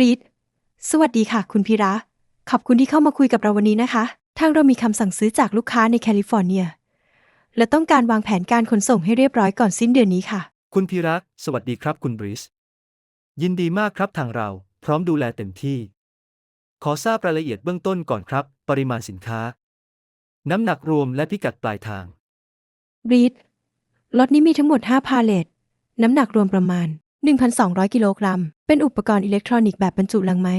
รีดสวัสดีค่ะ คุณพีระ ขอบคุณที่เข้ามาคุยกับเราวันนี้นะคะ ทางเรามีคำสั่งซื้อจากลูกค้าในแคลิฟอร์เนีย และต้องการวางแผนการขนส่งให้เรียบร้อยก่อนสิ้นเดือนนี้ค่ะ คุณพีรักษ์สวัสดีครับคุณบริส ยินดีมากครับทางเรา พร้อมดูแลเต็มที่ ขอทราบรายละเอียดเบื้องต้นก่อนครับ ปริมาณสินค้า น้ำหนักรวมและพิกัดปลายทางรีดรถนี้มีทั้งหมด 5 พาเลตน้ำหนักรวมประมาณ 1,200 กิโลกรัม เป็นอุปกรณ์อิเล็กทรอนิกส์แบบบรรจุลังไหม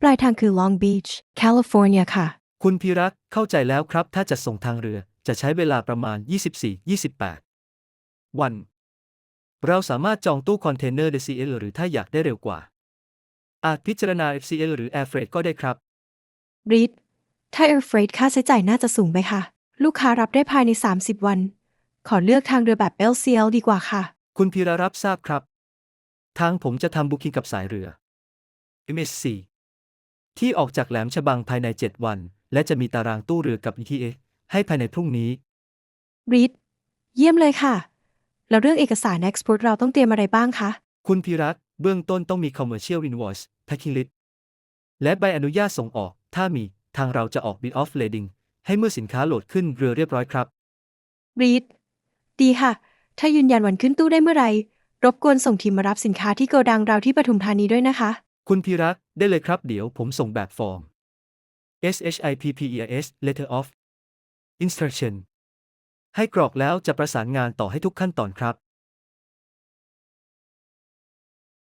ปลายทางคือ Long Beach แคลิฟอร์เนียค่ะ คุณพีรักษ์เข้าใจแล้วครับถ้าจะส่งทางเรือจะใช้เวลาประมาณ 24-28 วัน เราสามารถจองตู้คอนเทนเนอร์ DCL หรือถ้าอยากได้เร็วกว่า อาจพิจารณา FCL หรือ Air Freight ก็ได้ครับรีดถ้า Air Freight ค่าใช้จ่ายน่าจะสูงไปค่ะ ลูกค้ารับได้ภายใน 30 วัน ขอเลือกทางเรือแบบ LCL ดีกว่าค่ะ คุณพีระรับทราบครับ ทางผมจะทำบุคิงกับสายเรือ MSC ที่ออกจากแหลมฉบังภายใน 7 วัน และจะมีตารางตู้เรือกับ ETA ให้ภายในพรุ่งนี้รีดเยี่ยมเลยค่ะ แล้วเรื่องเอกสาร Export เราต้องเตรียมอะไรบ้างคะ คุณพีรัตน์เบื้องต้นต้องมี Commercial Invoice Packing List และใบอนุญาตส่งออก ถ้ามีทางเราจะออก Bill of Lading ให้เมื่อสินค้าโหลดขึ้นเรือเรียบร้อยครับรีดดีค่ะ ถ้ายืนยันวันขึ้นตู้ได้เมื่อไหร่ รบกวนส่งทีมมารับสินค้าที่โกดังเราที่ปทุมธานีด้วยนะคะ คุณพีรัตน์ได้เลยครับเดี๋ยวผมส่งแบบฟอร์ม SHIPPERS Letter of Instruction ให้กรอกแล้วจะประสานงานต่อให้ทุกขั้นตอนครับ